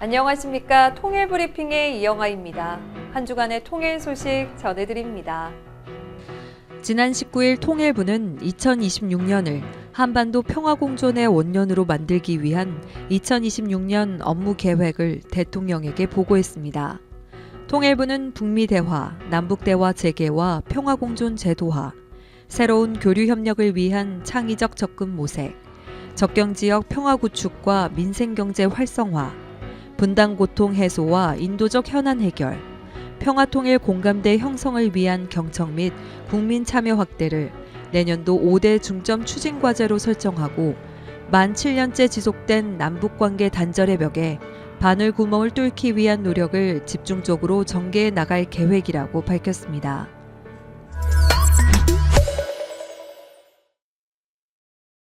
안녕하십니까. 통일 브리핑의 이영아입니다. 한 주간의 통일 소식 전해드립니다. 지난 19일 통일부는 2026년을 한반도 평화공존의 원년으로 만들기 위한 2026년 업무 계획을 대통령에게 보고했습니다. 통일부는 북미 대화, 남북 대화 재개와 평화공존 제도화, 새로운 교류 협력을 위한 창의적 접근 모색, 접경 지역 평화 구축과 민생 경제 활성화, 분단 고통 해소와 인도적 현안 해결, 평화 통일 공감대 형성을 위한 경청 및 국민 참여 확대를 내년도 5대 중점 추진 과제로 설정하고 만 7년째 지속된 남북 관계 단절의 벽에 바늘 구멍을 뚫기 위한 노력을 집중적으로 전개해 나갈 계획이라고 밝혔습니다.